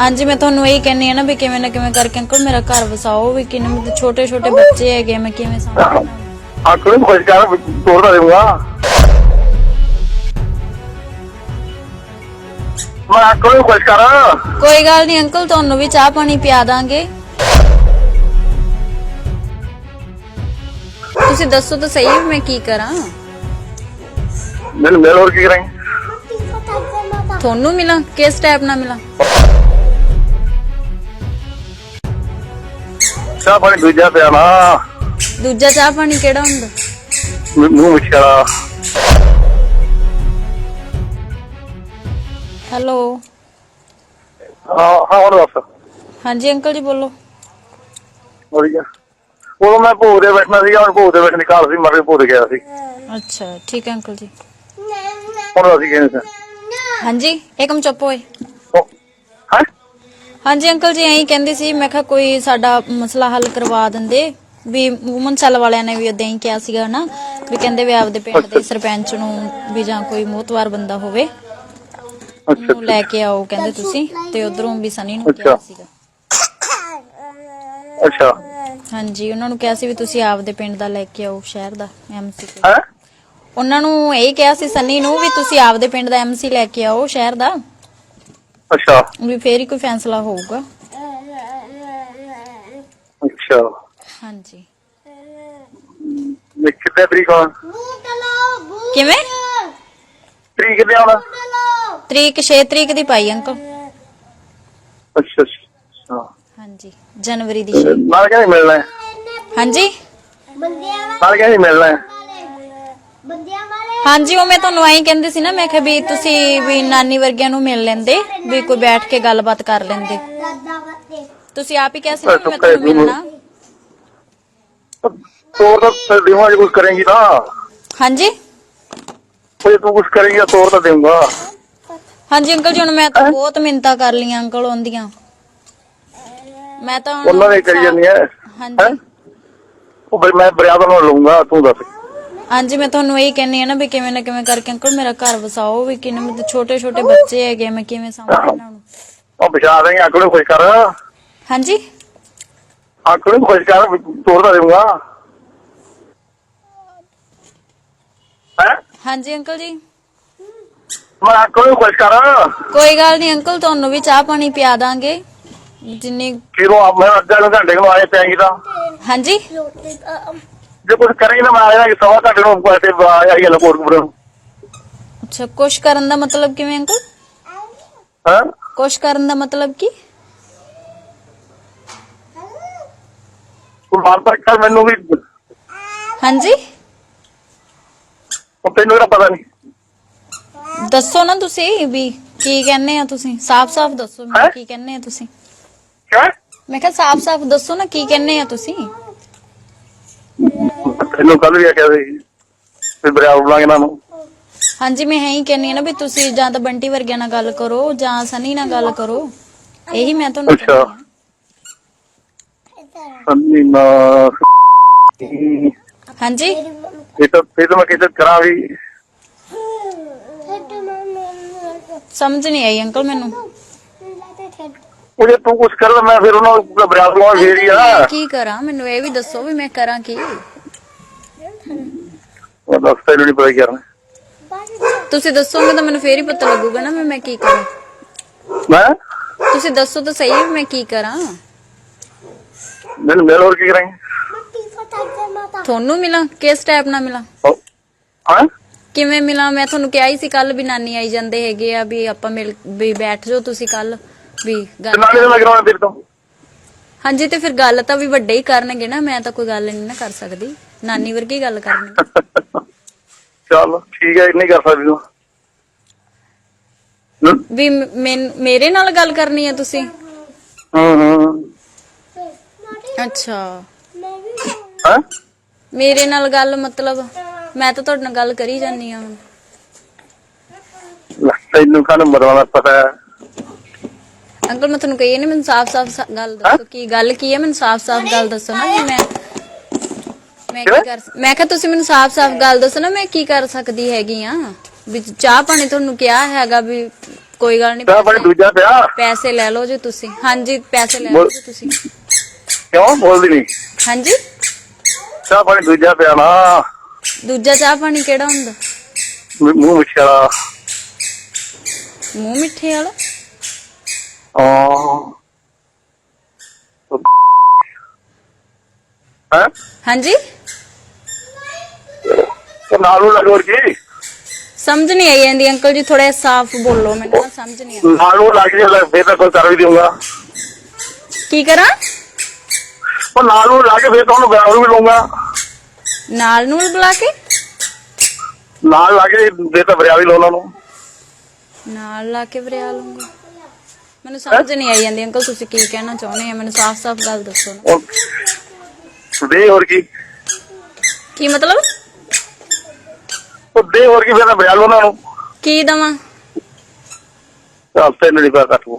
ਹਾਂਜੀ ਮੈਂ ਤੁਹਾਨੂੰ ਇਹੀ ਕਹਿੰਨੀ ਆ ਨਾ ਵੀ ਕਿਵੇਂ ਨਾ ਕਿਵੇਂ ਕਰਕੇ ਅੰਕਲ ਮੇਰਾ ਘਰ ਵਸਾਓ ਵੀ ਕਿੰਨੇ ਮੇਰੇ ਛੋਟੇ ਛੋਟੇ ਬੱਚੇ ਹੈਗੇ ਮੈਂ ਕਿਵੇਂ ਸਾਂਭਾਂ ਅੱਖ ਨੂੰ? ਖੁਸ਼ ਕਰ ਤੋੜ ਦਾ ਦੇਊਗਾ। ਮੈਂ ਅੱਖ ਨੂੰ ਖੁਸ਼ ਕਰ। ਕੋਈ ਗੱਲ ਨਹੀਂ ਅੰਕਲ ਤੁਹਾਨੂੰ ਵੀ ਚਾਹ ਪਾਣੀ ਪਿਆ ਦਾਂਗੇ। ਤੁਸੀਂ ਦੱਸੋ ਤਾਂ ਸਹੀ ਵੀ ਮੈਂ ਕੀ ਕਰਾਂ। ਮੈਨੂੰ ਮਿਲ ਹੋਰ ਕੀ ਕਰਾਂ ਤੁਹਾਨੂੰ ਮਿਲਾਂ ਕਿਸ ਟਾਈਪ ਨਾਲ ਮਿਲਾਂ? ਚਾਹ ਪਾਣੀ ਦੂਜਾ ਪਿਆ ਨਾ ਦੂਜਾ ਚਾਹ ਪਾਣੀ ਕਿਹੜਾ ਹੁੰਦਾ? ਮੂੰਹ- ਵਿਚਾਰਾ ਹੈਲੋ। ਹਾਂ ਹਾਂ ਹੋਰ ਦੱਸ। ਹਾਂਜੀ ਅੰਕਲ ਜੀ ਬੋਲੋ। ਵਧੀਆ। ਉਹ ਮੈਂ ਭੋਗ ਦੇ ਬੈਠਣਾ ਸੀ ਹੁਣ ਭੋਗ ਦੇ ਬੈਠਣ ਦੀ ਕਾਲ ਸੀ ਮਰ ਕੇ ਭੋਗ ਗਿਆ ਸੀ। ਅੱਛਾ ਠੀਕ ਹੈ ਅੰਕਲ ਜੀ। ਹੁਣ ਅਸੀਂ ਕਹਿੰਦੇ ਸੀ? ਹਾਂਜੀ ਇੱਕਮ ਚੁੱਪ ਹੋਏ। ਹਾਂਜੀ ਅੰਕਲ ਜੀ ਐਂ ਕਹਿੰਦੇ ਸੀ ਮੈਂ ਕਿਹਾ ਕੋਈ ਸਾਡਾ ਮਸਲਾ ਹੱਲ ਕਰਵਾ ਦਿੰਦੇ ਵੀ ਵੂਮਨ ਸੈੱਲ ਵਾਲਿਆਂ ਨੇ ਵੀ ਉਦਾਂ ਹੀ ਕਿਹਾ ਸੀਗਾ ਨਾ ਵੀ ਕਹਿੰਦੇ ਵੀ ਆਪਦੇ ਪਿੰਡ ਦੇ ਸਰਪੰਚ ਨੂੰ ਵੀ ਜਾਂ ਕੋਈ ਮੋਤਵਾਰ ਬੰਦਾ ਹੋਵੇ ਉਹਨੂੰ ਲੈ ਕੇ ਆਓ ਕਹਿੰਦੇ ਤੁਸੀਂ ਤੇ ਉਧਰੋਂ ਵੀ ਸਨੀ ਨੂੰ ਕਿਹਾ। ਸੀਗਾ। ਅੱਛਾ। ਹਾਂਜੀ ਉਹਨਾਂ ਨੂੰ ਕਿਹਾ ਸੀ ਵੀ ਤੁਸੀਂ ਆਪਦੇ ਪਿੰਡ ਦਾ ਲੈ ਕੇ ਆਓ ਸ਼ਹਿਰ ਦਾ ਐਮਸੀ ਹੈ? ਉਹਨਾਂ ਨੂੰ ਇਹ ਕਿਹਾ ਸੀ ਸਨੀ ਨੂੰ ਵੀ ਤੁਸੀਂ ਆਪਦੇ ਪਿੰਡ ਦਾ ਐਮਸੀ ਲੈ ਕੇ ਆਓ ਸ਼ਹਿਰ ਦਾ। ਅੱਛਾ। ਵੀ ਫੇਰ ਹੀ ਕੋਈ ਫੈਸਲਾ ਹੋਊਗਾ। ਅੱਛਾ। ਹਾਂਜੀ। ਮੈਂ ਕਿਤੇ ਤਰੀਕ ਆਉਣਾ ਕਿਵੇਂ? ਤਰੀਕ ਕਿਤੇ ਆਉਣਾ ਤਰੀਕ 6 ਤਰੀਕ ਦੀ ਪਾਈ ਅੰਕਲ। ਅੱਛਾ ਅੱਛਾ ਹਾਂਜੀ ਜਨਵਰੀ ਦੀ 6 ਨਾਲ ਕਹਿੰਦੇ ਮਿਲਣਾ ਹੈ? ਹਾਂਜੀ? ਨਾਲ ਕਹਿੰਦੇ ਮਿਲਣਾ ਹੈ? ਹਾਂਜੀ ਉਹ ਮੈਂ ਤੁਹਾਨੂੰ ਐਂ ਕਹਿੰਦੇ ਸੀ ਨਾ ਮੈਂ ਕਿਹਾ ਵੀ ਤੁਸੀਂ ਵੀ ਨਾਨੀ ਵਰਗਿਆਂ ਨੂੰ ਮਿਲ ਲੈਂਦੇ ਵੀ ਕੋਈ ਬੈਠ ਕੇ ਗੱਲਬਾਤ ਕਰ ਲੈਂਦੇ। ਤੁਸੀਂ ਆਪ ਹੀ ਕਿਹਾ ਸੀ ਨਾ ਵੀ ਮੈਂ ਤੁਹਾਨੂੰ ਮਿਲਣਾ। ਤੋਰ ਤਾਂ ਦੇਵਾਂ ਜੇ ਕੁਝ ਕਰੇਂਗੀ ਤਾਂ। ਹਾਂਜੀ? ਕੋਈ ਤੂੰ ਕੁਝ ਕਰੇਂਗੀ ਤਾਂ ਤੋਰ ਤਾਂ ਦੇਊਂਗਾ। ਹਾਂਜੀ ਅੰਕਲ ਜੀ ਹੁਣ ਮੈਂ ਤਾਂ ਬਹੁਤ ਮਿੰਤਾ ਕਰ ਲਈਆਂ ਅੰਕਲ ਉਹਦੀਆਂ ਮੈਂ ਤਾਂ ਉਹਨਾਂ ਨੇ ਕਰੀ ਜਾਂਦੀ ਹੈ? ਹਾਂਜੀ ਉਹ ਮੈਂ ਬਰਿਆਦਾ ਨਾਲ ਲਊਂਗਾ ਤੂੰ ਦੱਸ। ਹਾਂਜੀ ਮੈਂ ਤੁਹਾਨੂੰ ਇਹੀ ਕਹਿੰਨੀ ਆ ਨਾ ਵੀ ਕਿਵੇਂ ਨਾ ਕਿਵੇਂ ਕਰਕੇ ਅੰਕਲ ਮੇਰਾ ਘਰ ਵਸਾਓ ਵੀ ਕਿੰਨੇ ਮੇਰੇ ਛੋਟੇ ਛੋਟੇ ਬੱਚੇ ਹੈਗੇ ਮੈਂ ਕਿਵੇਂ ਸਾਂਭਾਂ ਇਹਨਾਂ ਨੂੰ। ਉਹ ਦੇਂਗੇ ਅੱਖ ਨੂੰ ਖੁਸ਼ ਕਰ। ਹਾਂਜੀ? ਨੂੰ ਖੁਸ਼ ਕਰ ਤੋਰ ਤਾਂ ਦੇਊਂਗਾ। ਹੈ? ਹਾਂਜੀ ਅੰਕਲ ਜੀ। ਮੈਂ ਨੂੰ ਖੁਸ਼ ਕਰ। ਕੋਈ ਗੱਲ ਨਹੀਂ ਅੰਕਲ ਤੁਹਾਨੂੰ ਵੀ ਚਾਹ ਪਾਣੀ ਪਿਆ ਦਾਂਗੇ। ਜਿੰਨੀ ਕਿਰੋ ਮੈਂ ਅੱਧਾ ਨੂੰ ਘੰਟੇ ਨੂੰ ਆਏ ਪੈਂਗੀ ਤਾਂ। ਹਾਂਜੀ? ਜੇ ਕੁਝ ਕਰੇਂਗੀ ਤਾਂ ਮੈਂ ਆ ਜਾਣਾ ਕਿ ਸਵਾ ਘੰਟੇ ਨੂੰ ਪਾਸੇ ਆਈ ਗੱਲ ਕੋਟਕਪੁਰ ਅੱਛਾ ਕੁਛ ਕਰਨ ਦਾ ਮਤਲਬ ਕਿਵੇਂ ਅੰਕਲ ਹਾਂ ਕੁਛ ਕਰਨ ਦਾ ਮਤਲਬ ਕੀ ਤੂੰ ਮਾਰ ਤੱਕ ਕਰ ਮੈਨੂੰ ਵੀ ਹਾਂਜੀ ਉਹ ਤੈਨੂੰ ਕਿਹੜਾ ਪਤਾ ਨਹੀਂ ਦੱਸੋ ਨਾ ਤੁਸੀਂ ਵੀ ਕੀ ਕਹਿੰਦੇ ਆ ਤੁਸੀਂ ਸਾਫ਼-ਸਾਫ਼ ਦੱਸੋ ਮੈਨੂੰ ਹੈਂ? ਕੀ ਕਹਿੰਦੇ ਆ ਤੁਸੀਂ ਕਿਆ ਮੈਂ ਕਿਹਾ ਸਾਫ਼-ਸਾਫ਼ ਦੱਸੋ ਨਾ ਕੀ ਕਹਿੰਦੇ ਆ ਤੁਸੀਂ ਤੈਨੂੰ ਕੱਲ ਵੀ ਆਖਿਆ ਸੀ ਵੀ ਬਰਿਆ ਬੁਲਾਂਗੇ ਇਹਨਾਂ ਨੂੰ। ਹਾਂਜੀ ਮੈਂ ਹੈ ਹੀ ਕਹਿੰਨੀ ਆ ਨਾ ਵੀ ਤੁਸੀਂ ਜਾਂ ਤਾਂ ਬੰਟੀ ਵਰਗਿਆਂ ਨਾਲ ਗੱਲ ਕਰੋ ਜਾਂ ਸਨੀ ਨਾਲ ਗੱਲ ਕਰੋ। ਇਹੀ ਮੈਂ ਤੁਹਾਨੂੰ ਅੱਛਾ। ਕਹਿੰਦੀ ਆ ਸੰਨੀ ਨਾ ਹਾਂਜੀ? ਇਹ ਤਾਂ ਇਹ ਤਾਂ ਮੈਂ ਕਿਤੇ ਕਰਾਂ ਵੀ। ਸਮਝ ਨਹੀਂ ਆਈ ਅੰਕਲ ਮੈਨੂੰ। ਉਹ ਜੇ ਤੂੰ ਕੁਝ ਕਰ ਮੈਂ ਫਿਰ ਉਹਨਾਂ ਨੂੰ ਬਰਿਆ ਬੁਲਾਵਾਂ ਫੇਰ ਹੀ ਆ। ਕੀ ਕਰਾਂ? ਮੈਨੂੰ ਇਹ ਵੀ ਦੱਸੋ ਵੀ ਮੈਂ ਕਰਾਂ ਕੀ। ਉਹ ਦੱਸ ਤੈਨੂੰ ਨਹੀਂ ਪਤਾ ਕੀ ਕਰਨਾ। ਤੁਸੀਂ ਦੱਸੋਗੇ ਤਾਂ ਮੈਨੂੰ ਫੇਰ ਹੀ ਪਤਾ ਲੱਗੂਗਾ ਨਾ ਵੀ ਮੈਂ ਕੀ ਕਰਾਂ। ਮੈਂ? ਤੁਸੀਂ ਦੱਸੋ ਤਾਂ ਸਹੀ ਵੀ ਮੈਂ ਕੀ ਕਰਾਂ। ਮੈਨੂੰ ਮਿਲ ਹੋਰ ਕੀ ਕਰਾਂਗੇ? ਤੁਹਾਨੂੰ ਮਿਲਾਂ? ਕਿਸ ਟਾਈਪ ਨਾਲ ਮਿਲਾਂ? ਹਾਂ? ਕਿਵੇਂ ਮਿਲਾਂ? ਮੈਂ ਤੁਹਾਨੂੰ ਕਿਹਾ ਹੀ ਸੀ ਕੱਲ ਵੀ ਨਾਨੀ ਆਈ ਜਾਂਦੇ ਹੈਗੇ ਆ ਵੀ ਆਪਾਂ ਮਿਲ ਵੀ ਬੈਠ ਜਾਓ ਤੁਸੀਂ ਕੱਲ ਵੀ ਗੱਲ ਨਾਲੇ ਕਰਾਉਣਾ ਤੇਰੇ ਤੋਂ? ਹਾਂਜੀ ਤੇ ਫਿਰ ਗੱਲ ਤਾਂ ਵੀ ਵੱਡੇ ਹੀ ਕਰਨਗੇ ਨਾ ਮੈਂ ਤਾਂ ਕੋਈ ਗੱਲ ਨਹੀਂ ਨਾ ਕਰ ਸਕਦੀ। ਨਾਨੀ ਵਰਗੀ ਗੱਲ ਕਰਨਗੇ। ਚੱਲ ਠੀਕ ਹੈ ਨਹੀਂ ਕਰ ਸਕਦੀ ਤੂੰ। ਹੂੰ? ਵੀ ਮ- ਮੈਨ- ਮੇਰੇ ਨਾਲ ਗੱਲ ਕਰਨੀ ਹੈ ਤੁਸੀਂ? ਹੂੰ ਹੂੰ। ਅੱਛਾ। ਹਾਂ? ਮੇਰੇ ਨਾਲ ਗੱਲ ਮਤਲਬ ਮੈਂ ਤਾਂ ਤੁਹਾਡੇ ਨਾਲ ਗੱਲ ਕਰੀ ਜਾਂਦੀ ਆ ਲੈ, ਤੈਨੂੰ ਕਾਹਨੂੰ ਮਰਵਾਉਣਾ ਪਤਾ ਹੈ? ਅੰਕਲ ਮੈਂ ਤੁਹਾਨੂੰ ਕਹੀ ਨਹੀਂ ਮੈਨੂੰ ਸਾਫ਼-ਸਾਫ਼ ਗੱਲ ਦੱਸੋ ਕੀ ਗੱਲ ਕੀ ਹੈ? ਮੈਨੂੰ ਸਾਫ਼-ਸਾਫ਼ ਗੱਲ ਦੱਸੋ ਨਾ ਵੀ ਮੈਂ ਮੈਂ ਕੀ ਕਰ ਮੈਂ ਕਿਹਾ ਤੁਸੀਂ ਮੈਨੂੰ ਸਾਫ਼-ਸਾਫ਼ ਗੱਲ ਦੱਸੋ ਨਾ ਮੈਂ ਕੀ ਕਰ ਸਕਦੀ ਹੈਗੀ ਆ? ਵੀ ਚਾਹ ਪਾਣੀ ਤੁਹਾਨੂੰ ਕਿਹਾ ਹੈਗਾ ਵੀ ਕੋਈ ਗੱਲ ਨਹੀਂ ਚਾਹ ਪਾਣੀ ਦੂਜਾ ਪਿਆ? ਪੈਸੇ ਲੈ ਲਓ ਜੀ ਤੁਸੀਂ। ਹਾਂਜੀ ਪੈਸੇ ਲੈ ਲਓ ਜੀ ਤੁਸੀਂ। ਕਿਉਂ? ਬੋਲਦੀ ਨਹੀਂ। ਹਾਂਜੀ? ਚਾਹ ਪਾਣੀ ਦੂਜਾ ਪਿਆ ਨਾ। ਦੂਜਾ ਚਾਹ ਪਾਣੀ ਕਿਹੜਾ ਹੁੰਦਾ? ਮੂੰਹ ਮੂੰਹ ਮਿੱਠਾ ਵਾਲਾ। ਮੂੰਹ ਮਿੱਠੇ ਵਾਲਾ? ਹਾਂ ਹੈ ਹਾਂਜੀ ਤੇ ਨਾਲੋਂ ਲੱਗੋਰ ਕੀ ਸਮਝ ਨਹੀਂ ਆਈ ਜਾਂਦੀ ਅੰਕਲ ਜੀ ਥੋੜਾ ਸਾਫ਼ ਬੋਲੋ ਮੈਨੂੰ ਨਾ ਸਮਝ ਨਹੀਂ ਆਉਂਦੀ ਨਾਲੋਂ ਲੱਗ ਜੇ ਫੇਰ ਤਾਂ ਕੋਈ ਕਰ ਵੀ ਦਊਂਗਾ ਕੀ ਕਰਾਂ ਉਹ ਨਾਲੋਂ ਲੱਗ ਫੇਰ ਤਾਂ ਉਹਨੂੰ ਬਿਆਨ ਵੀ ਲਊਂਗਾ ਨਾਲ ਨੂੰ ਬੁਲਾ ਕੇ ਨਾਲ ਲੱਗੇ ਫੇਰ ਤਾਂ ਬਰਿਆ ਵੀ ਲਾਉਣਾ ਨੂੰ ਨਾਲ ਲਾ ਕੇ ਵਰਿਆ ਲੂੰਗਾ ਮੈਨੂੰ ਸਮਝ ਨਹੀਂ ਆਈ ਜਾਂਦੀ ਅੰਕਲ ਤੁਸੀਂ ਕੀ ਕਹਿਣਾ ਚਾਹੁੰਦੇ ਆ ਮੈਨੂੰ ਸਾਫ਼-ਸਾਫ਼ ਗੱਲ ਦੱਸੋ ਉਹ ਦੇ ਹੋਰ ਕੀ? ਕੀ ਮਤਲਬ? ਉਹ ਦੇ ਹੋਰ ਕੀ ਫੇਰ ਬਰਿਆ ਲਾਉਣਾ ਨੂੰ। ਕੀ ਦਵਾਂ? ਚੱਲ ਤੈਨੂੰ ਨਹੀਂ ਪਤਾ ਕੱਟੂ